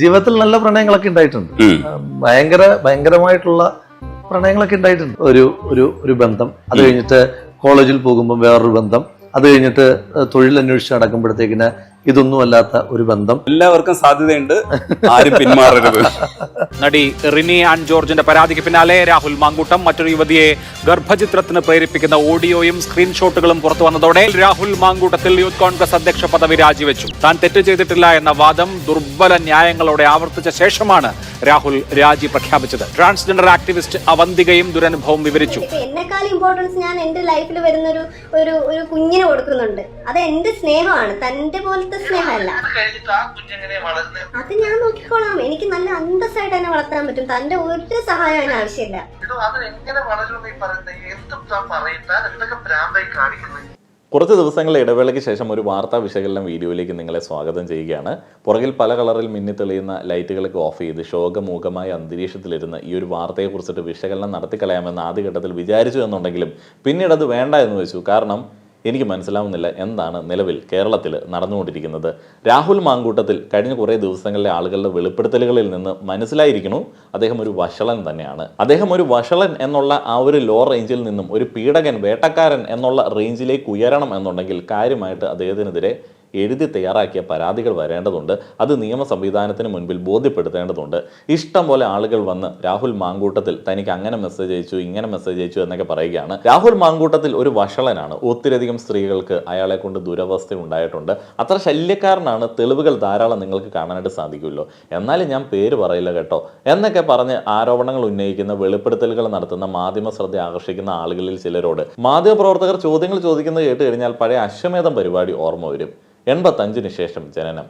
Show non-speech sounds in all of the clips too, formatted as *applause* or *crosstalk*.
ജീവിതത്തിൽ നല്ല പ്രണയങ്ങളൊക്കെ ഉണ്ടായിട്ടുണ്ട്. ഭയങ്കര ഭയങ്കരമായിട്ടുള്ള പ്രണയങ്ങളൊക്കെ ഉണ്ടായിട്ടുണ്ട്. ഒരു ഒരു ഒരു ബന്ധം. അത് കഴിഞ്ഞിട്ട് കോളേജിൽ പോകുമ്പോൾ വേറൊരു ബന്ധം. അത് കഴിഞ്ഞിട്ട് തൊഴിൽ അന്വേഷിച്ച് നടക്കുമ്പോഴത്തേക്കിന് ഇതൊന്നും അല്ലാത്ത ഒരു ബന്ധം. എല്ലാവർക്കും സാധ്യതയുണ്ട്. ആരും പിന്മാറരുത്. *laughs* നടി റിനി ആൻഡ് ജോർജിന്റെ പരാതിക്ക് പിന്നാലെ രാഹുൽ മാങ്കൂട്ടം. മറ്റൊരു യുവതിയെ ഗർഭചിത്രത്തിന് പ്രേരിപ്പിക്കുന്ന ഓഡിയോയും സ്ക്രീൻഷോട്ടുകളും പുറത്തു വന്നതോടെ രാഹുൽ മാങ്കൂട്ടത്തിൽ യൂത്ത് കോൺഗ്രസ് അധ്യക്ഷ പദവി രാജിവെച്ചു. താൻ തെറ്റ് ചെയ്തിട്ടില്ല എന്ന വാദം ദുർബല ന്യായങ്ങളോടെ ആവർത്തിച്ച ശേഷമാണ് രാഹുൽ രാജി പ്രഖ്യാപിച്ചത്. ട്രാൻസ്ജെൻഡർ ആക്ടിവിസ്റ്റ് അവന്തികയും ദുരനുഭവം വിവരിച്ചു. ഇമ്പോർട്ടൻസ് ഞാൻ എന്റെ ലൈഫിൽ വരുന്നൊരു ഒരു ഒരു കുഞ്ഞിനെ കൊടുക്കുന്നുണ്ട്. അത് എന്റെ സ്നേഹമാണ്. തന്റെ പോലത്തെ സ്നേഹമല്ല. അത് ഞാൻ നോക്കിക്കോളാം. എനിക്ക് നല്ല അന്തസ്സായിട്ട് എന്നെ വളർത്താൻ പറ്റും. തന്റെ ഒരു സഹായം അതിന് ആവശ്യമില്ല. കുറച്ച് ദിവസങ്ങളുടെ ഇടവേളയ്ക്ക് ശേഷം ഒരു വാർത്താ വിശകലനം വീഡിയോയിലേക്ക് നിങ്ങളെ സ്വാഗതം ചെയ്യുകയാണ്. പുറകിൽ പല കളറിൽ മിന്നി തെളിയുന്ന ലൈറ്റുകളൊക്കെ ഓഫ് ചെയ്ത് ശോകമൂകമായ അന്തരീക്ഷത്തിലിരുന്ന് ഈ ഒരു വാർത്തയെക്കുറിച്ചിട്ട് വിശകലനം നടത്തിക്കളയാമെന്ന് ആദ്യഘട്ടത്തിൽ വിചാരിച്ചു എന്നുണ്ടെങ്കിലും പിന്നീട് അത് വേണ്ട എന്ന് വെച്ചു. കാരണം എനിക്ക് മനസ്സിലാവുന്നില്ല എന്താണ് നിലവിൽ കേരളത്തിൽ നടന്നുകൊണ്ടിരിക്കുന്നത്. രാഹുൽ മാങ്കൂട്ടത്തിൽ കഴിഞ്ഞ കുറേ ദിവസങ്ങളിലെ ആളുകളുടെ വെളിപ്പെടുത്തലുകളിൽ നിന്ന് മനസ്സിലായിരിക്കണു അദ്ദേഹം ഒരു വഷളൻ തന്നെയാണ്. അദ്ദേഹം ഒരു വഷളൻ എന്നുള്ള ആ ഒരു ലോ റേഞ്ചിൽ നിന്നും ഒരു പീഡകൻ വേട്ടക്കാരൻ എന്നുള്ള റേഞ്ചിലേക്ക് ഉയരണം എന്നുണ്ടെങ്കിൽ കാര്യമായിട്ട് അദ്ദേഹത്തിനെതിരെ എഴുതി തയ്യാറാക്കിയ പരാതികൾ വരേണ്ടതുണ്ട്. അത് നിയമ സംവിധാനത്തിന് മുൻപിൽ ബോധ്യപ്പെടുത്തേണ്ടതുണ്ട്. ഇഷ്ടം പോലെ ആളുകൾ വന്ന് രാഹുൽ മാങ്കൂട്ടത്തിൽ തനിക്ക് അങ്ങനെ മെസ്സേജ് അയച്ചു ഇങ്ങനെ മെസ്സേജ് അയച്ചു എന്നൊക്കെ പറയുകയാണ്. രാഹുൽ മാങ്കൂട്ടത്തിൽ ഒരു വഷളനാണ്. ഒത്തിരിയധികം സ്ത്രീകൾക്ക് അയാളെ കൊണ്ട് ദുരവസ്ഥ ഉണ്ടായിട്ടുണ്ട്. അത്ര ശല്യക്കാരനാണ് തെളിവുകൾ ധാരാളം നിങ്ങൾക്ക് കാണാനായിട്ട് സാധിക്കുമല്ലോ. എന്നാലും ഞാൻ പേര് പറയില്ല കേട്ടോ. എന്നൊക്കെ പറഞ്ഞ് ആരോപണങ്ങൾ ഉന്നയിക്കുന്ന വെളിപ്പെടുത്തലുകൾ നടത്തുന്ന മാധ്യമ ശ്രദ്ധ ആകർഷിക്കുന്ന ആളുകളിൽ ചിലരോട് മാധ്യമപ്രവർത്തകർ ചോദ്യങ്ങൾ ചോദിക്കുന്നത് കേട്ട് കഴിഞ്ഞാൽ പഴയ അശ്വമേധം പരിപാടി ഓർമ്മ വരും. എൺപത്തഞ്ചിന് ശേഷം ജനനം.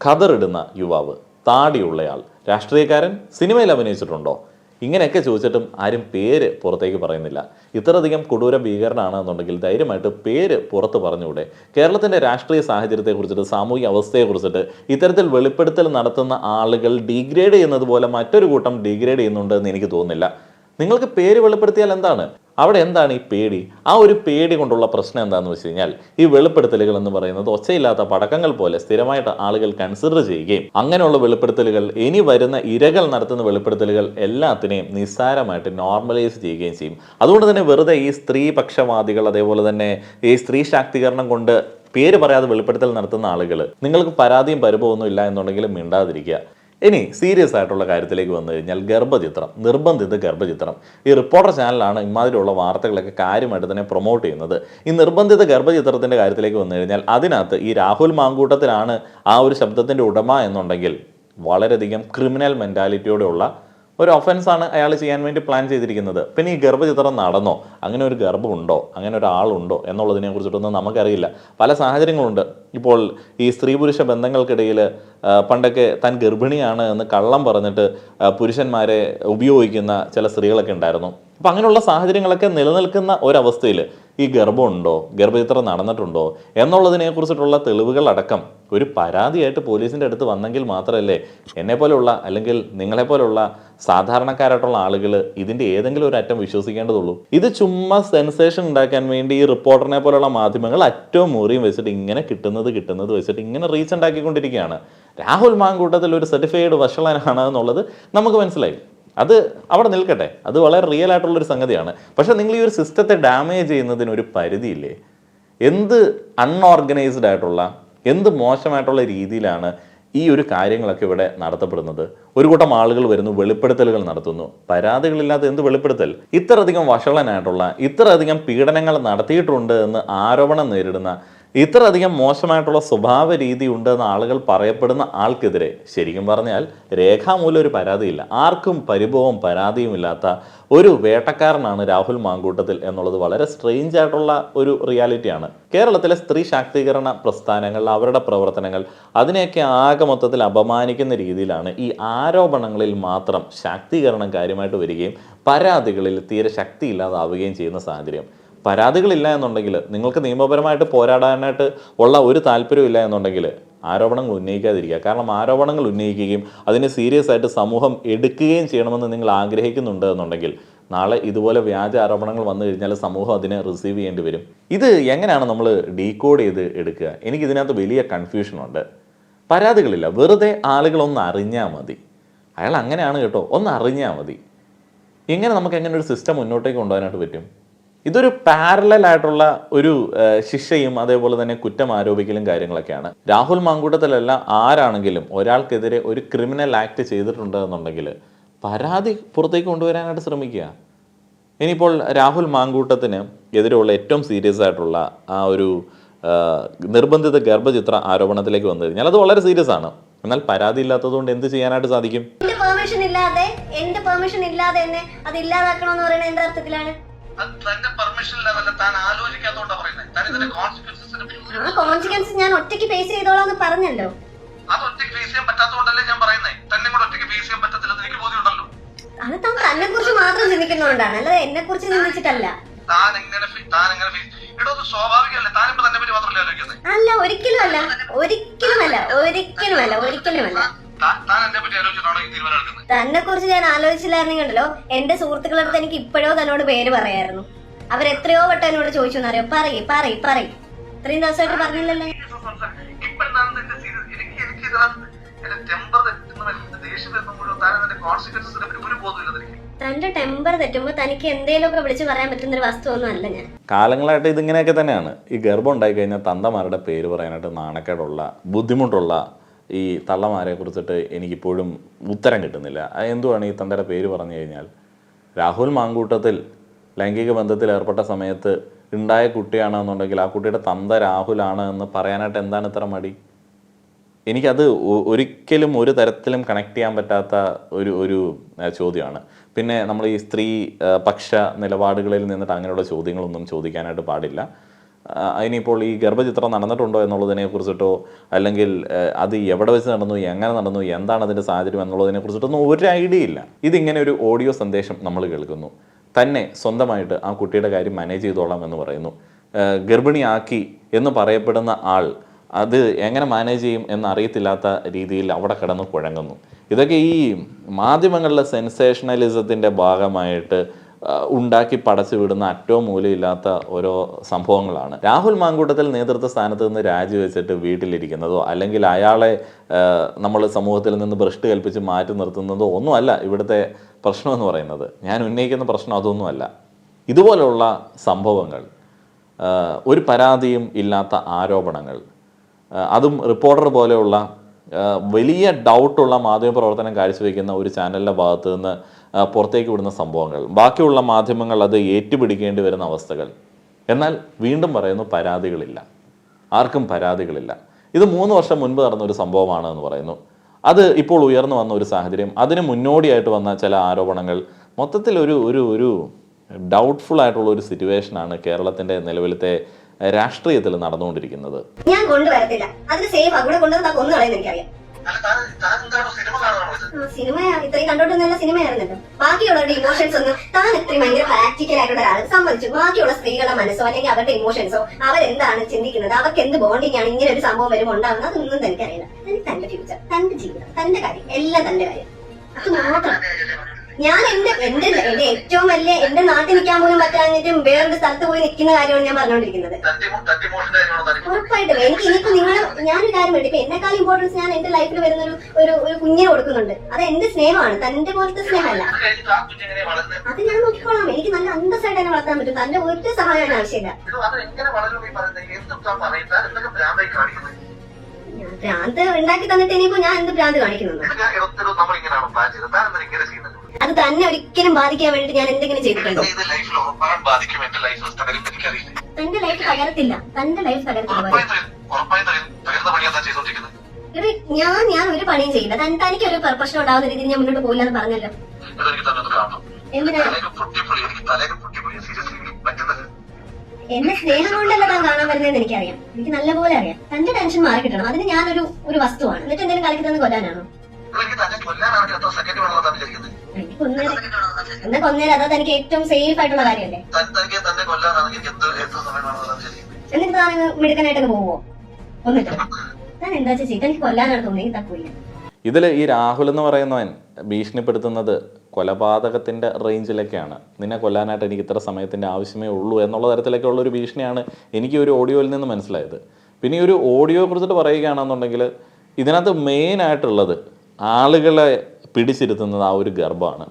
ഖദറിടുന്ന യുവാവ് താടിയുള്ളയാൾ. രാഷ്ട്രീയക്കാരൻ സിനിമയിൽ അഭിനയിച്ചിട്ടുണ്ടോ? ഇങ്ങനെയൊക്കെ ചോദിച്ചിട്ടും ആരും പേര് പുറത്തേക്ക് പറയുന്നില്ല. ഇത്രയധികം കൊടൂര ഭീകരനാണ് എന്നുണ്ടെങ്കിൽ ധൈര്യമായിട്ട് പേര് പുറത്ത് പറഞ്ഞുകൂടെ? കേരളത്തിന്റെ രാഷ്ട്രീയ സാഹചര്യത്തെക്കുറിച്ചിട്ട് സാമൂഹിക അവസ്ഥയെക്കുറിച്ചിട്ട് ഇത്തരത്തിൽ വെളിപ്പെടുത്തൽ നടത്തുന്ന ആളുകൾ ഡീഗ്രേഡ് ചെയ്യുന്നത് പോലെ മറ്റൊരു കൂട്ടം ഡീഗ്രേഡ് ചെയ്യുന്നുണ്ട് എന്ന് എനിക്ക് തോന്നുന്നില്ല. നിങ്ങൾക്ക് പേര് വെളിപ്പെടുത്തിയാൽ എന്താണ്? അവിടെ എന്താണ് ഈ പേടി? ആ ഒരു പേടി കൊണ്ടുള്ള പ്രശ്നം എന്താണെന്ന് വെച്ച് കഴിഞ്ഞാൽ ഈ വെളിപ്പെടുത്തലുകൾ എന്ന് പറയുന്നത് ഒച്ചയില്ലാത്ത പടക്കങ്ങൾ പോലെ സ്ഥിരമായിട്ട് ആളുകൾ കൺസിഡർ ചെയ്യുകയും അങ്ങനെയുള്ള വെളിപ്പെടുത്തലുകൾ ഇനി വരുന്ന ഇരകൾ നടത്തുന്ന വെളിപ്പെടുത്തലുകൾ എല്ലാത്തിനെയും നിസ്സാരമായിട്ട് നോർമലൈസ് ചെയ്യുകയും ചെയ്യും. അതുകൊണ്ട് തന്നെ വെറുതെ ഈ സ്ത്രീ പക്ഷവാദികൾ അതേപോലെ തന്നെ ഈ സ്ത്രീ ശാക്തീകരണം കൊണ്ട് പേര് പറയാതെ വെളിപ്പെടുത്തൽ നടത്തുന്ന ആളുകൾ നിങ്ങൾക്ക് പരാതിയും പരിഭവമൊന്നും ഇല്ല എന്നുണ്ടെങ്കിലും മിണ്ടാതിരിക്കുക. ഇനി സീരിയസ് ആയിട്ടുള്ള കാര്യത്തിലേക്ക് വന്നു കഴിഞ്ഞാൽ ഗർഭചിത്രം നിർബന്ധിത ഗർഭചിത്രം. ഈ റിപ്പോർട്ടർ ചാനലാണ് ഇമാതിരിയുള്ള വാർത്തകളൊക്കെ കാര്യമായിട്ട് തന്നെ പ്രൊമോട്ട് ചെയ്യുന്നത്. ഈ നിർബന്ധിത ഗർഭചിത്രത്തിന്റെ കാര്യത്തിലേക്ക് വന്നു കഴിഞ്ഞാൽ അതിനകത്ത് ഈ രാഹുൽ മാങ്കൂട്ടത്തിലാണ് ആ ഒരു ശബ്ദത്തിന്റെ ഉടമ എന്നുണ്ടെങ്കിൽ വളരെയധികം ക്രിമിനൽ മെന്റാലിറ്റിയോടെയുള്ള ഒരു ഒഫൻസാണ് അയാൾ ചെയ്യാൻ വേണ്ടി പ്ലാൻ ചെയ്തിരിക്കുന്നത്. പിന്നെ ഈ ഗർഭചിത്രം നടന്നോ? അങ്ങനെ ഒരു ഗർഭമുണ്ടോ? അങ്ങനെ ഒരാളുണ്ടോ? എന്നുള്ളതിനെ കുറിച്ചിട്ടൊന്നും നമുക്കറിയില്ല. പല സാഹചര്യങ്ങളുണ്ട്. ഇപ്പോൾ ഈ സ്ത്രീ പുരുഷ ബന്ധങ്ങൾക്കിടയിൽ പണ്ടൊക്കെ താൻ ഗർഭിണിയാണ് എന്ന് കള്ളം പറഞ്ഞിട്ട് പുരുഷന്മാരെ ഉപയോഗിക്കുന്ന ചില സ്ത്രീകളൊക്കെ ഉണ്ടായിരുന്നു. അപ്പം അങ്ങനെയുള്ള സാഹചര്യങ്ങളൊക്കെ നിലനിൽക്കുന്ന ഒരവസ്ഥയിൽ ഈ ഗർഭമുണ്ടോ? ഗർഭചിത്രം നടന്നിട്ടുണ്ടോ? എന്നുള്ളതിനെ കുറിച്ചിട്ടുള്ള തെളിവുകളടക്കം ഒരു പരാതിയായിട്ട് പോലീസിന്റെ അടുത്ത് വന്നെങ്കിൽ മാത്രമല്ലേ എന്നെപ്പോലുള്ള അല്ലെങ്കിൽ നിങ്ങളെപ്പോലുള്ള സാധാരണക്കാരായിട്ടുള്ള ആളുകൾ ഇതിന്റെ ഏതെങ്കിലും ഒരു അറ്റം വിശ്വസിക്കേണ്ടതുള്ളൂ. ഇത് ചുമ്മാ സെൻസേഷൻ ഉണ്ടാക്കാൻ വേണ്ടി ഈ റിപ്പോർട്ടറിനെ പോലുള്ള മാധ്യമങ്ങൾ അറ്റവും മുറിയും വെച്ചിട്ട് ഇങ്ങനെ കിട്ടുന്നത് കിട്ടുന്നത് വെച്ചിട്ട് ഇങ്ങനെ റീച്ച് ഉണ്ടാക്കിക്കൊണ്ടിരിക്കുകയാണ്. രാഹുൽ മാങ്കൂട്ടത്തിൽ ഒരു സർട്ടിഫൈഡ് വഷളനാണ് എന്നുള്ളത് നമുക്ക് മനസ്സിലായി. അത് അവിടെ നിൽക്കട്ടെ. അത് വളരെ റിയൽ ആയിട്ടുള്ളൊരു സംഗതിയാണ്. പക്ഷെ നിങ്ങൾ ഈ ഒരു സിസ്റ്റത്തെ ഡാമേജ് ചെയ്യുന്നതിന് ഒരു പരിധിയില്ലേ? എന്ത് അൺഓർഗനൈസ്ഡ് ആയിട്ടുള്ള എന്ത് മോശമായിട്ടുള്ള രീതിയിലാണ് ഈ ഒരു കാര്യങ്ങളൊക്കെ ഇവിടെ നടത്തപ്പെടുന്നത്? ഒരു കൂട്ടം ആളുകൾ വരുന്നു വെളിപ്പെടുത്തലുകൾ നടത്തുന്നു. പരാതികളില്ലാതെ എന്ത് വെളിപ്പെടുത്തൽ? ഇത്രയധികം വഷളനായിട്ടുള്ള ഇത്രയധികം പീഡനങ്ങൾ നടത്തിയിട്ടുണ്ട് എന്ന് ആരോപണം നേരിടുന്ന ഇത്രയധികം മോശമായിട്ടുള്ള സ്വഭാവ രീതി ഉണ്ടെന്ന് ആളുകൾ പറയപ്പെടുന്ന ആൾക്കെതിരെ ശരിക്കും പറഞ്ഞാൽ രേഖാമൂലം ഒരു പരാതിയില്ല. ആർക്കും പരിഭവം പരാതിയും ഇല്ലാത്ത ഒരു വേട്ടക്കാരനാണ് രാഹുൽ മാങ്കൂട്ടത്തിൽ എന്നുള്ളത് വളരെ സ്ട്രെയിഞ്ച് ആയിട്ടുള്ള ഒരു റിയാലിറ്റിയാണ് കേരളത്തിലെ സ്ത്രീ ശാക്തീകരണ പ്രസ്ഥാനങ്ങൾ അവരുടെ പ്രവർത്തനങ്ങൾ അതിനെയൊക്കെ ആകെ മൊത്തത്തിൽ അപമാനിക്കുന്ന രീതിയിലാണ് ഈ ആരോപണങ്ങളിൽ മാത്രം ശാക്തീകരണം കാര്യമായിട്ട് വരികയും പരാതികളിൽ തീരെ ശക്തിയില്ലാതാവുകയും ചെയ്യുന്ന സാഹചര്യം. പരാതികളില്ല എന്നുണ്ടെങ്കിൽ നിങ്ങൾക്ക് നിയമപരമായിട്ട് പോരാടാനായിട്ട് ഉള്ള ഒരു താല്പര്യമില്ല എന്നുണ്ടെങ്കിൽ ആരോപണങ്ങൾ ഉന്നയിക്കാതിരിക്കുക. കാരണം ആരോപണങ്ങൾ ഉന്നയിക്കുകയും അതിനെ സീരിയസ് ആയിട്ട് സമൂഹം എടുക്കുകയും ചെയ്യണമെന്ന് നിങ്ങൾ ആഗ്രഹിക്കുന്നുണ്ട് എന്നുണ്ടെങ്കിൽ നാളെ ഇതുപോലെ വ്യാജ ആരോപണങ്ങൾ വന്നു കഴിഞ്ഞാൽ സമൂഹം അതിനെ റിസീവ് ചെയ്യേണ്ടി വരും. ഇത് എങ്ങനെയാണ് നമ്മൾ ഡീകോഡ് ചെയ്ത് എടുക്കുക? എനിക്ക് ഇതിനകത്ത് വലിയ കൺഫ്യൂഷനുണ്ട് പരാതികളില്ല. വെറുതെ ആളുകളൊന്ന് അറിഞ്ഞാൽ മതി. അയാൾ അങ്ങനെയാണ് കേട്ടോ. ഒന്ന് അറിഞ്ഞാൽ മതി. എങ്ങനെ നമുക്ക് എങ്ങനെ ഒരു സിസ്റ്റം മുന്നോട്ടേക്ക് കൊണ്ടുപോകാനായിട്ട് പറ്റും? ഇതൊരു പാരലൽ ആയിട്ടുള്ള ഒരു ശിക്ഷയും അതേപോലെ തന്നെ കുറ്റം ആരോപിക്കലും കാര്യങ്ങളൊക്കെയാണ്. രാഹുൽ മാങ്കൂട്ടത്തിലല്ല ആരാണെങ്കിലും ഒരാൾക്കെതിരെ ഒരു ക്രിമിനൽ ആക്ട് ചെയ്തിട്ടുണ്ട് എന്നുണ്ടെങ്കിൽ പരാതി പുറത്തേക്ക് കൊണ്ടുവരാനായിട്ട് ശ്രമിക്കുക. ഇനിയിപ്പോൾ രാഹുൽ മാങ്കൂട്ടത്തിന് എതിരെയുള്ള ഏറ്റവും സീരിയസ് ആയിട്ടുള്ള ആ ഒരു നിർബന്ധിത ഗർഭചിത്ര ആരോപണത്തിലേക്ക് വന്നു കഴിഞ്ഞാൽ അത് വളരെ സീരിയസ് ആണ്. എന്നാൽ പരാതി ഇല്ലാത്തതുകൊണ്ട് എന്ത് ചെയ്യാനായിട്ട് സാധിക്കും? പെർമിഷൻ ഇല്ലാതെ എന്റെ പെർമിഷൻ ഇല്ലാതെ എന്നെ അത് ഇല്ലാതാക്കണമെന്ന് പറയുന്നത് എന്റെ അർത്ഥത്തിലാണ്. അത് തന്റെ പെർമിഷൻ ലെവലിൽ താൻ ആലോചിക്കാത്തോണ്ടാ പറയുന്നത് താൻ ഇതിന്റെ കോൺസിക്വൻസസിനെ ആ കോൺസിക്വൻസ് ഞാൻ ഒറ്റയ്ക്ക് ഫേസ് ചെയ്തോളാം എന്ന് പറഞ്ഞല്ലോ. അത് ഒറ്റയ്ക്ക് ഫേസ് ചെയ്യാൻ പറ്റാത്തതുകൊണ്ടല്ലേ ഞാൻ പറയുന്നത് തന്നെ കൂടെ ഒറ്റയ്ക്ക് ഫേസ് ചെയ്യാൻ പറ്റത്തില്ലെന്ന് എനിക്ക് ബോധ്യമുണ്ടല്ലോ. അത് താൻ തന്നെ കുറിച്ച് മാത്രം ചിന്തിക്കുന്നതുകൊണ്ടാണ് അല്ലാതെ എന്നെ കുറിച്ച് ചിന്തിച്ചിട്ടല്ല. താൻ എങ്ങനെ താൻ എങ്ങനെ ഫേസ് ഇടോ അത് സ്വാഭാവികമല്ലേ? താനിപ്പോ തന്നെ പറ്റി മാത്രമല്ല ആലോചിക്കുന്നത് അല്ല ഒരിക്കലും അല്ല ഒരിക്കലും അല്ല ഒരിക്കലും അല്ല ഒരിക്കലും എന്നെ തന്നെ കുറിച്ച് ഞാൻ ആലോചിച്ചില്ലായിരുന്നെങ്കിൽ ഉണ്ടല്ലോ എന്റെ സുഹൃത്തുക്കളുടെ അടുത്ത് എനിക്ക് ഇപ്പോഴോ തന്നോട് പേര് പറയായിരുന്നു. അവരെത്രയോ വട്ടം എന്നോട് ചോദിച്ചു എന്നറിയോ പറയ് പറയ് പറയ്. ഇത്രയും ദിവസമായിട്ട് പറഞ്ഞില്ലല്ലോ. തന്റെ ടെമ്പർ തെറ്റുമ്പോ തനിക്ക് എന്തെങ്കിലുമൊക്കെ വിളിച്ച് പറയാൻ പറ്റുന്ന ഒരു വസ്തു ഒന്നും അല്ല ഞാൻ. കാലങ്ങളായിട്ട് ഇതിങ്ങനെയൊക്കെ തന്നെയാണ്. ഈ ഗർഭം ഉണ്ടായി കഴിഞ്ഞാൽ തന്തമാരുടെ പേര് പറയാനായിട്ട് നാണക്കേടുള്ള ബുദ്ധിമുട്ടുള്ള ഈ തള്ളമാരെ കുറിച്ചിട്ട് എനിക്കിപ്പോഴും ഉത്തരം കിട്ടുന്നില്ല. എന്തുവാണ് ഈ തന്തയുടെ പേര് പറഞ്ഞു കഴിഞ്ഞാൽ? രാഹുൽ മാങ്കൂട്ടത്തിൽ ലൈംഗിക ബന്ധത്തിൽ ഏർപ്പെട്ട സമയത്ത് ഉണ്ടായ കുട്ടിയാണെന്നുണ്ടെങ്കിൽ ആ കുട്ടിയുടെ തന്ത രാഹുലാണ് എന്ന് പറയാനായിട്ട് എന്താണ് ഇത്ര മടി? എനിക്കത് ഒരിക്കലും ഒരു തരത്തിലും കണക്ട് ചെയ്യാൻ പറ്റാത്ത ഒരു ഒരു ചോദ്യമാണ്. പിന്നെ നമ്മൾ ഈ സ്ത്രീ പക്ഷ നിലപാടുകളിൽ നിന്നിട്ട് അങ്ങനെയുള്ള ചോദ്യങ്ങളൊന്നും ചോദിക്കാനായിട്ട് പാടില്ല. ആ, ഇനിയിപ്പോൾ ഈ ഗർഭചിത്രം നടന്നിട്ടുണ്ടോ എന്നുള്ളതിനെ കുറിച്ചിട്ടോ അല്ലെങ്കിൽ അത് എവിടെ വെച്ച് നടന്നു എങ്ങനെ നടന്നു എന്താണ് അതിന്റെ സാഹചര്യം എന്നുള്ളതിനെ കുറിച്ചിട്ടൊന്നും ഒരു ഐഡിയ ഇല്ല. ഇതിങ്ങനെ ഒരു ഓഡിയോ സന്ദേശം നമ്മൾ കേൾക്കുന്നു. തന്നെ സ്വന്തമായിട്ട് ആ കുട്ടിയുടെ കാര്യം മാനേജ് ചെയ്തോളാം എന്ന് പറയുന്നു. ഗർഭിണിയാക്കി എന്ന് പറയപ്പെടുന്ന ആൾ അത് എങ്ങനെ മാനേജ് ചെയ്യും എന്നറിയത്തില്ലാത്ത രീതിയിൽ അവിടെ കിടന്ന് കുഴങ്ങുന്നു. ഇതൊക്കെ ഈ മാധ്യമങ്ങളിലെ സെൻസേഷണലിസത്തിന്റെ ഭാഗമായിട്ട് ഉണ്ടാക്കി പടച്ചു വിടുന്ന അറ്റവും മൂലയില്ലാത്ത ഓരോ സംഭവങ്ങളാണ്. രാഹുൽ മാങ്കൂട്ടത്തിൽ നേതൃത്വ സ്ഥാനത്ത് നിന്ന് രാജിവെച്ചിട്ട് വീട്ടിലിരിക്കുന്നതോ അല്ലെങ്കിൽ അയാളെ നമ്മൾ സമൂഹത്തിൽ നിന്ന് ഭ്രഷ്ട് കൽപ്പിച്ച് മാറ്റി നിർത്തുന്നതോ ഒന്നുമല്ല ഇവിടുത്തെ പ്രശ്നം എന്ന് പറയുന്നത്. ഞാൻ ഉന്നയിക്കുന്ന പ്രശ്നം അതൊന്നുമല്ല. ഇതുപോലുള്ള സംഭവങ്ങൾ ഒരു പരാതിയും ഇല്ലാത്ത ആരോപണങ്ങൾ അതും റിപ്പോർട്ടർ പോലെയുള്ള വലിയ ഡൗട്ടുള്ള മാധ്യമപ്രവർത്തനം കാഴ്ചവെക്കുന്ന ഒരു ചാനലിന്റെ ഭാഗത്തു നിന്ന് പുറത്തേക്ക് വിടുന്ന സംഭവങ്ങൾ. ബാക്കിയുള്ള മാധ്യമങ്ങൾ അത് ഏറ്റുപിടിക്കേണ്ടി വരുന്ന അവസ്ഥകൾ. എന്നാൽ വീണ്ടും പറയുന്നു പരാതികളില്ല. ആർക്കും പരാതികളില്ല. ഇത് മൂന്ന് വർഷം മുൻപ് നടന്ന ഒരു സംഭവമാണ് എന്ന് പറയുന്നു. അത് ഇപ്പോൾ ഉയർന്നു വന്ന ഒരു സാഹചര്യം. അതിന് മുന്നോടിയായിട്ട് വന്ന ചില ആരോപണങ്ങൾ. മൊത്തത്തിൽ ഒരു ഒരു ഒരു ഡൗട്ട്ഫുൾ ആയിട്ടുള്ള ഒരു സിറ്റുവേഷനാണ് കേരളത്തിന്റെ നിലവിലത്തെ രാഷ്ട്രീയത്തിൽ നടന്നുകൊണ്ടിരിക്കുന്നത്. ഞാൻ കൊണ്ടുവരത്തില്ല. അതിന് സേഫ് അവിടെ കൊണ്ടുവന്ന് കൊന്നു കളയുന്ന എനിക്കറിയാം. സിനിമ ഇത്രയും സിനിമയായിരുന്നല്ലോ ബാക്കിയുള്ളവരുടെ ഇമോഷൻസ് ഒന്നും താൻ ഇത്രയും ഭയങ്കര പ്രാക്ടിക്കൽ ആയിട്ടുള്ള ഒരാൾ സമ്മതിച്ചു ബാക്കിയുള്ള സ്ത്രീകളുടെ മനസ്സോ അല്ലെങ്കിൽ അവരുടെ ഇമോഷൻസോ അവരെന്താണ് ചിന്തിക്കുന്നത്? അവർക്ക് എന്ത് ബോണ്ടിങ് ആണ് ഇങ്ങനെ ഒരു സംഭവം വരുമ്പോൾ ഉണ്ടാകുന്നത് അതൊന്നും തനിക്കറിയില്ല. തന്റെ ഫ്യൂച്ചർ തന്റെ ജീവിതം തന്റെ കാര്യം എല്ലാം തന്റെ കാര്യം. അത് മാത്രം. ഞാൻ എന്റെ എന്റെ എന്റെ ഏറ്റവും വലിയ എന്റെ നാട്ടിൽ നിൽക്കാൻ പോലും പറ്റാഞ്ഞിട്ടും വേറൊരു സ്ഥലത്ത് പോയി നിൽക്കുന്ന കാര്യമാണ് ഞാൻ പറഞ്ഞുകൊണ്ടിരിക്കുന്നത് തനിക്ക്? ഉറപ്പായിട്ടും. എനിക്ക് ഇനിയിപ്പോ നിങ്ങൾ ഞാനൊരു കാര്യം വേണ്ടി ഇപ്പൊ എന്നെക്കാൾ ഇമ്പോർട്ടൻസ് ഞാൻ എന്റെ ലൈഫിൽ വരുന്ന ഒരു ഒരു കുഞ്ഞിനെ കൊടുക്കുന്നുണ്ട്. അത് എന്റെ സ്നേഹമാണ്. തന്റെ പോലത്തെ സ്നേഹമല്ല. അത് ഞാൻ നോക്കിക്കോളാം. എനിക്ക് നല്ല അന്തസ്സായിട്ട് തന്നെ വളർത്താൻ പറ്റും. തന്റെ ഒരു സഹായം ആവശ്യമില്ല. ഭ്രാന്ത് ഉണ്ടാക്കി തന്നിട്ട് ഇനിയിപ്പോ ഞാൻ എന്ത് ഭ്രാന്ത് കാണിക്കുന്നു അത് തന്നെ ഒരിക്കലും ബാധിക്കാൻ വേണ്ടി ഞാൻ എന്തെങ്കിലും ചെയ്തിട്ടുണ്ടോ? തന്റെ ലൈഫ് തകരത്തില്ല. തന്റെ ലൈഫ് തകരത്തില്ല ഇത് ഞാൻ ഞാൻ ഒരു പണിയും ചെയ്യില്ല. തനിക്ക് ഒരു പ്രശ്നം ഉണ്ടാവുന്ന രീതിയിൽ ഞാൻ മുന്നോട്ട് പോയില്ല എന്ന് പറഞ്ഞല്ലോ. എന്തിനാ? എന്നെ സ്നേഹം കൊണ്ടല്ല താൻ കാണാൻ വരുന്നതെന്ന് എനിക്കറിയാം. എനിക്ക് നല്ലപോലെ അറിയാം. തന്റെ ടെൻഷൻ മാറി കിട്ടണം അതിന് ഞാനൊരു ഒരു വസ്തുവാണ്. എന്നിട്ട് എന്തെങ്കിലും കളിക്കുന്നത് കൊല്ലാനാണോ? എനിക്ക് എനിക്ക് എന്നെ കൊന്നേരം? അതാ തനിക്ക് ഏറ്റവും സേഫ് ആയിട്ടുള്ള കാര്യമല്ലേ? എന്നിട്ട് താൻ മിടുക്കനായിട്ടൊക്കെ പോവോ? കൊന്നിട്ട്? ഞാൻ എന്താ ചേച്ചി? എനിക്ക് കൊല്ലാനാണ് തോന്നി തക്കൂല്ല ഇതിൽ ഈ രാഹുൽ എന്ന് പറയുന്നവൻ ഭീഷണിപ്പെടുത്തുന്നത് കൊലപാതകത്തിന്റെ റേഞ്ചിലൊക്കെയാണ് നിന്നെ കൊല്ലാനായിട്ട് എനിക്ക് ഇത്ര സമയത്തിന്റെ ആവശ്യമേ ഉള്ളൂ എന്നുള്ള തരത്തിലൊക്കെ ഉള്ളൊരു ഭീഷണിയാണ് എനിക്ക് ഒരു ഓഡിയോയിൽ നിന്ന് മനസ്സിലായത്. പിന്നെ ഈ ഒരു ഓഡിയോയെ കുറിച്ചിട്ട് പറയുകയാണെന്നുണ്ടെങ്കിൽ ഇതിനകത്ത് മെയിൻ ആയിട്ടുള്ളത് ആളുകളെ പിടിച്ചിരുത്തുന്നത് ആ ഒരു ഗർഭമാണ്.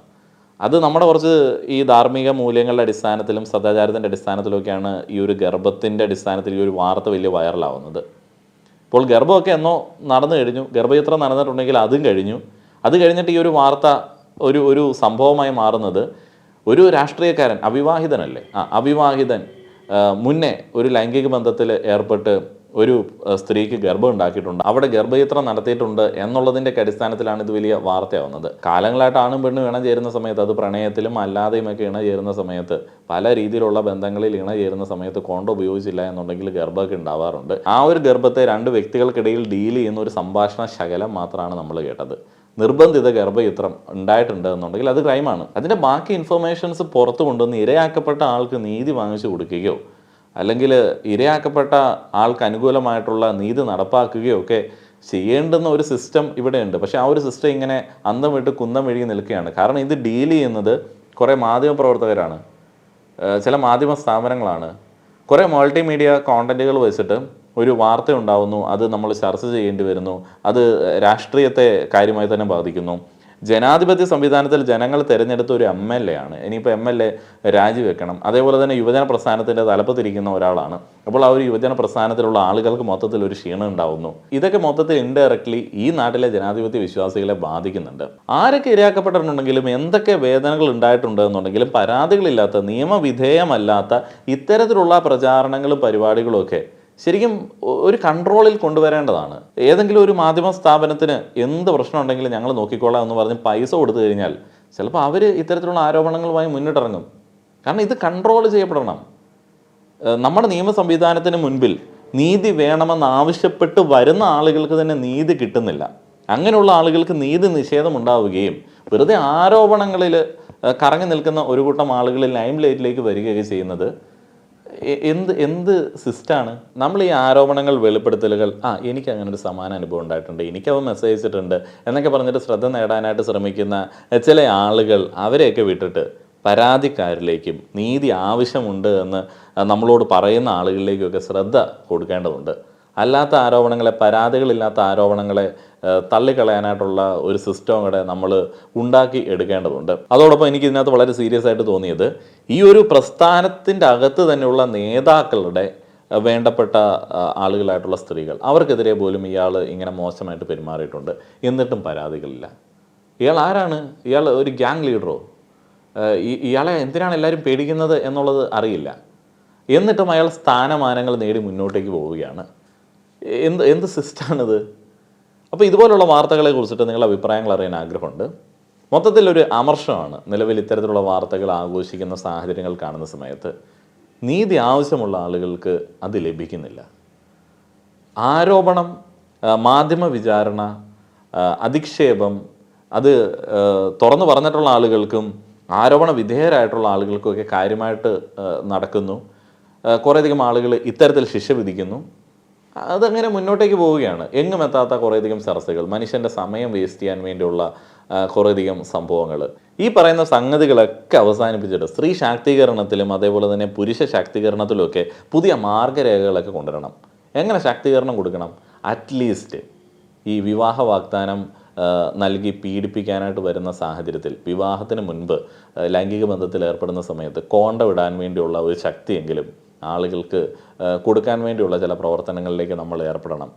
അത് നമ്മുടെ കുറച്ച് ഈ ധാർമ്മിക മൂല്യങ്ങളുടെ അടിസ്ഥാനത്തിലും സദാചാരത്തിന്റെ അടിസ്ഥാനത്തിലൊക്കെയാണ് ഈ ഒരു ഗർഭത്തിന്റെ അടിസ്ഥാനത്തിൽ ഈ ഒരു വാർത്ത വലിയ വൈറലാവുന്നത്. ഇപ്പോൾ ഗർഭമൊക്കെ എന്നോ നടന്നു കഴിഞ്ഞു. ഗർഭചിത്രം നടന്നിട്ടുണ്ടെങ്കിൽ അതും കഴിഞ്ഞു. അത് കഴിഞ്ഞിട്ട് ഈ ഒരു വാർത്ത ഒരു ഒരു സംഭവമായി മാറുന്നത് ഒരു രാഷ്ട്രീയക്കാരൻ അവിവാഹിതനല്ലേ? ആ അവിവാഹിതൻ മുന്നേ ഒരു ലൈംഗിക ബന്ധത്തിൽ ഏർപ്പെട്ട് ഒരു സ്ത്രീക്ക് ഗർഭം ഉണ്ടാക്കിയിട്ടുണ്ട്. അവിടെ ഗർഭചിത്രം നടത്തിയിട്ടുണ്ട് എന്നുള്ളതിന്റെ അടിസ്ഥാനത്തിലാണ് ഇത് വലിയ വാർത്തയാവുന്നത്. കാലങ്ങളായിട്ട് ആണും പെണ്ണും ഇണ ചേരുന്ന സമയത്ത് അത് പ്രണയത്തിലും അല്ലാതെയും ഒക്കെ ഇണ ചേരുന്ന സമയത്ത് പല രീതിയിലുള്ള ബന്ധങ്ങളിൽ ഇണ ചേരുന്ന സമയത്ത് കോണ്ടോ ഉപയോഗിച്ചില്ല എന്നുണ്ടെങ്കിൽ ഗർഭമൊക്കെ ഉണ്ടാവാറുണ്ട്. ആ ഒരു ഗർഭത്തെ രണ്ട് വ്യക്തികൾക്കിടയിൽ ഡീൽ ചെയ്യുന്ന ഒരു സംഭാഷണ ശകലം മാത്രമാണ് നമ്മൾ കേട്ടത്. നിർബന്ധിത ഗർഭയിത്രം ഉണ്ടായിട്ടുണ്ട് എന്നുണ്ടെങ്കിൽ അത് ക്രൈമാണ്. അതിന്റെ ബാക്കി ഇൻഫർമേഷൻസ് പുറത്തു കൊണ്ടുവന്ന് ഇരയാക്കപ്പെട്ട ആൾക്ക് നീതി വാങ്ങിച്ചു കൊടുക്കുകയോ അല്ലെങ്കിൽ ഇരയാക്കപ്പെട്ട ആൾക്ക് അനുകൂലമായിട്ടുള്ള നീതി നടപ്പാക്കുകയോ ഒക്കെ ചെയ്യേണ്ടുന്ന ഒരു സിസ്റ്റം ഇവിടെയുണ്ട്. പക്ഷേ ആ ഒരു സിസ്റ്റം ഇങ്ങനെ അന്തം വിട്ട് കുന്തം വിഴുകി നിൽക്കുകയാണ്. കാരണം ഇത് ഡീൽ ചെയ്യുന്നത് കുറേ മാധ്യമ പ്രവർത്തകരാണ്. ചില മാധ്യമ സ്ഥാപനങ്ങളാണ്. കുറേ മൾട്ടിമീഡിയ കോണ്ടന്റുകൾ വെച്ചിട്ട് ഒരു വാർത്ത ഉണ്ടാവുന്നു. അത് നമ്മൾ ചർച്ച ചെയ്യേണ്ടി വരുന്നു. അത് രാഷ്ട്രീയത്തെ കാര്യമായി തന്നെ ബാധിക്കുന്നു. ജനാധിപത്യ സംവിധാനത്തിൽ ജനങ്ങൾ തിരഞ്ഞെടുത്ത ഒരു എം എൽ എ ആണ്. ഇനിയിപ്പോൾ എം എൽ എ രാജിവെക്കണം. അതേപോലെ തന്നെ യുവജന പ്രസ്ഥാനത്തിന്റെ തലപ്പത്തിരിക്കുന്ന ഒരാളാണ്. അപ്പോൾ ആ ഒരു യുവജന പ്രസ്ഥാനത്തിലുള്ള ആളുകൾക്ക് മൊത്തത്തിൽ ഒരു ക്ഷീണം ഉണ്ടാവുന്നു. ഇതൊക്കെ മൊത്തത്തിൽ ഇൻഡയറക്ട്ലി ഈ നാട്ടിലെ ജനാധിപത്യ വിശ്വാസികളെ ബാധിക്കുന്നുണ്ട്. ആരൊക്കെ ഇരയാക്കപ്പെട്ടിട്ടുണ്ടെങ്കിലും എന്തൊക്കെ വേദനകൾ ഉണ്ടായിട്ടുണ്ട് എന്നുണ്ടെങ്കിലും പരാതികളില്ലാത്ത നിയമവിധേയമല്ലാത്ത ഇത്തരത്തിലുള്ള പ്രചാരണങ്ങളും പരിപാടികളും ഒക്കെ ശരിക്കും ഒരു കൺട്രോളിൽ കൊണ്ടുവരേണ്ടതാണ്. ഏതെങ്കിലും ഒരു മാധ്യമ സ്ഥാപനത്തിന് എന്ത് പ്രശ്നം ഉണ്ടെങ്കിലും ഞങ്ങൾ നോക്കിക്കോളാം എന്ന് പറഞ്ഞ് പൈസ കൊടുത്തു കഴിഞ്ഞാൽ ചിലപ്പോൾ അവർ ഇത്തരത്തിലുള്ള ആരോപണങ്ങളുമായി മുന്നിട്ടിറങ്ങും. കാരണം ഇത് കൺട്രോൾ ചെയ്യപ്പെടണം. നമ്മുടെ നിയമ സംവിധാനത്തിന് മുൻപിൽ നീതി വേണമെന്ന് ആവശ്യപ്പെട്ട് വരുന്ന ആളുകൾക്ക് തന്നെ നീതി കിട്ടുന്നില്ല. അങ്ങനെയുള്ള ആളുകൾക്ക് നീതി നിഷേധം ഉണ്ടാവുകയും വെറുതെ ആരോപണങ്ങളിൽ കറങ്ങി നിൽക്കുന്ന ഒരു കൂട്ടം ആളുകൾ ലൈം ലൈറ്റിലേക്ക് വരികയൊക്കെ ചെയ്യുന്നത് എന്ത് എന്ത് സിസ്റ്റാണ്? നമ്മൾ ഈ ആരോപണങ്ങൾ വെളിപ്പെടുത്തലുകൾ ആ എനിക്ക് അങ്ങനെ ഒരു സമാന അനുഭവം ഉണ്ടായിട്ടുണ്ട് എനിക്കവ മെസ്സേജ് അയച്ചിട്ടുണ്ട് എന്നൊക്കെ പറഞ്ഞിട്ട് ശ്രദ്ധ നേടാനായിട്ട് ശ്രമിക്കുന്ന ചില ആളുകൾ അവരെയൊക്കെ വിട്ടിട്ട് പരാതിക്കാരിലേക്കും നീതി ആവശ്യമുണ്ട് എന്ന് നമ്മളോട് പറയുന്ന ആളുകളിലേക്കൊക്കെ ശ്രദ്ധ കൊടുക്കേണ്ടതുണ്ട്. അല്ലാത്ത ആരോപണങ്ങളെ പരാതികളില്ലാത്ത ആരോപണങ്ങളെ തള്ളിക്കളയാനായിട്ടുള്ള ഒരു സിസ്റ്റം കൂടെ നമ്മൾ ഉണ്ടാക്കി എടുക്കേണ്ടതുണ്ട്. അതോടൊപ്പം എനിക്ക് ഇതിനകത്ത് വളരെ സീരിയസ് ആയിട്ട് തോന്നിയത് ഈ ഒരു പ്രസ്ഥാനത്തിന്റെ അകത്ത് തന്നെയുള്ള നേതാക്കളുടെ വേണ്ടപ്പെട്ട ആളുകളായിട്ടുള്ള സ്ത്രീകൾ അവർക്കെതിരെ പോലും ഇയാൾ ഇങ്ങനെ മോശമായിട്ട് പെരുമാറിയിട്ടുണ്ട്. എന്നിട്ടും പരാതികളില്ല. ഇയാൾ ആരാണ്? ഇയാൾ ഒരു ഗ്യാങ് ലീഡറോ ഇയാളെ എന്തിനാണ് എല്ലാവരും പേടിക്കുന്നത് എന്നുള്ളത് അറിയില്ല. എന്നിട്ടും അയാൾ സ്ഥാനമാനങ്ങൾ നേടി മുന്നോട്ടേക്ക് പോവുകയാണ്. എന്ത് എന്ത് സിസ്റ്റാണിത്? അപ്പോൾ ഇതുപോലുള്ള വാർത്തകളെ കുറിച്ചിട്ട് നിങ്ങളുടെ അഭിപ്രായങ്ങൾ അറിയാൻ ആഗ്രഹമുണ്ട്. മൊത്തത്തിലൊരു അമർഷമാണ് നിലവിൽ ഇത്തരത്തിലുള്ള വാർത്തകൾ ആഘോഷിക്കുന്ന സാഹചര്യങ്ങൾ കാണുന്ന സമയത്ത്. നീതി ആവശ്യമുള്ള ആളുകൾക്ക് അത് ലഭിക്കുന്നില്ല. ആരോപണം മാധ്യമ വിചാരണ അധിക്ഷേപം അത് തുറന്നു പറഞ്ഞിട്ടുള്ള ആളുകൾക്കും ആരോപണ വിധേയരായിട്ടുള്ള ആളുകൾക്കും ഒക്കെ കാര്യമായിട്ട് നടക്കുന്നു. കുറേയധികം ആളുകൾ ഇത്തരത്തിൽ ശിക്ഷ വിധിക്കുന്നു. അതങ്ങനെ മുന്നോട്ടേക്ക് പോവുകയാണ്. എങ്ങും എത്താത്ത കുറേയധികം ചർച്ചകൾ മനുഷ്യന്റെ സമയം വേസ്റ്റ് ചെയ്യാൻ വേണ്ടിയുള്ള കുറേയധികം സംഭവങ്ങൾ. ഈ പറയുന്ന സംഗതികളൊക്കെ അവസാനിപ്പിച്ചിട്ട് സ്ത്രീ ശാക്തീകരണത്തിലും അതേപോലെ തന്നെ പുരുഷ ശാക്തീകരണത്തിലുമൊക്കെ പുതിയ മാർഗരേഖകളൊക്കെ കൊണ്ടുവരണം. എങ്ങനെ ശാക്തീകരണം കൊടുക്കണം? അറ്റ്ലീസ്റ്റ് ഈ വിവാഹ വാഗ്ദാനം നൽകി പീഡിപ്പിക്കാനായിട്ട് വരുന്ന സാഹചര്യത്തിൽ വിവാഹത്തിന് മുൻപ് ലൈംഗിക ബന്ധത്തിൽ ഏർപ്പെടുന്ന സമയത്ത് കോണ്ട വിടാൻ വേണ്ടിയുള്ള ഒരു ശക്തിയെങ്കിലും ആളുകൾക്ക് കൊടുക്കാൻ വേണ്ടിയുള്ള ചില പ്രവർത്തനങ്ങളിലേക്ക് നമ്മൾ ഏർപ്പെടണം.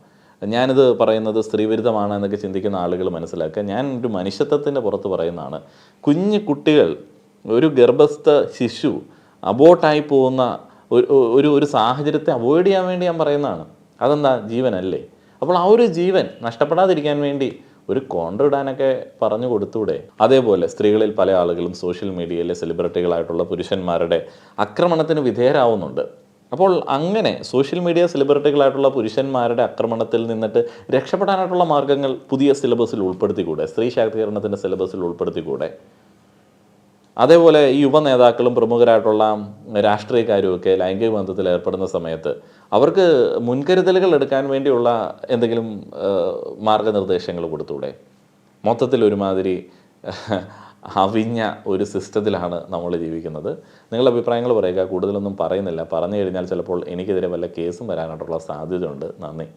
ഞാനിത് പറയുന്നത് സ്ത്രീവിരുദ്ധമാണ് എന്നൊക്കെ ചിന്തിക്കുന്ന ആളുകൾ മനസ്സിലാക്കുക. ഞാൻ ഒരു മനുഷ്യത്വത്തിന്റെ പുറത്ത് പറയുന്നതാണ് കുഞ്ഞു കുട്ടികൾ ഒരു ഗർഭസ്ഥ ശിശു അബോട്ടായി പോകുന്ന ഒരു ഒരു സാഹചര്യത്തെ അവോയ്ഡ് ചെയ്യാൻ വേണ്ടി ഞാൻ പറയുന്നതാണ്. അതെന്താ? ജീവനല്ലേ. അപ്പോൾ ആ ഒരു ജീവൻ നഷ്ടപ്പെടാതിരിക്കാൻ വേണ്ടി ഒരു കോണ്ടർ ഇടാനൊക്കെ പറഞ്ഞു കൊടുത്തൂടെ? അതേപോലെ സ്ത്രീകളിൽ പല ആളുകളും സോഷ്യൽ മീഡിയയിലെ സെലിബ്രിറ്റികളായിട്ടുള്ള പുരുഷന്മാരുടെ ആക്രമണത്തിന് വിധേയരാവുന്നുണ്ട്. അപ്പോൾ അങ്ങനെ സോഷ്യൽ മീഡിയ സെലിബ്രിറ്റികളായിട്ടുള്ള പുരുഷന്മാരുടെ ആക്രമണത്തിൽ നിന്നിട്ട് രക്ഷപ്പെടാനായിട്ടുള്ള മാർഗങ്ങൾ പുതിയ സിലബസിൽ ഉൾപ്പെടുത്തിക്കൂടെ? സ്ത്രീ ശാക്തീകരണത്തിന്റെ സിലബസിൽ ഉൾപ്പെടുത്തിക്കൂടെ? അതേപോലെ ഈ യുവ നേതാക്കളും പ്രമുഖരായിട്ടുള്ള രാഷ്ട്രീയക്കാരും ഒക്കെ ലൈംഗിക ബന്ധത്തിൽ ഏർപ്പെടുന്ന സമയത്ത് അവർക്ക് മുൻകരുതലുകൾ എടുക്കാൻ വേണ്ടിയുള്ള എന്തെങ്കിലും മാർഗനിർദ്ദേശങ്ങൾ കൊടുത്തൂടെ? മൊത്തത്തിൽ ഒരുമാതിരി അവിഞ്ഞ ഒരു സിസ്റ്റത്തിലാണ് നമ്മൾ ജീവിക്കുന്നത്. നിങ്ങളുടെ അഭിപ്രായങ്ങൾ പറയുക. കൂടുതലൊന്നും പറയുന്നില്ല. പറഞ്ഞു കഴിഞ്ഞാൽ ചിലപ്പോൾ എനിക്കെതിരെ വല്ല കേസും വരാനായിട്ടുള്ള സാധ്യതയുണ്ട്. നന്ദി.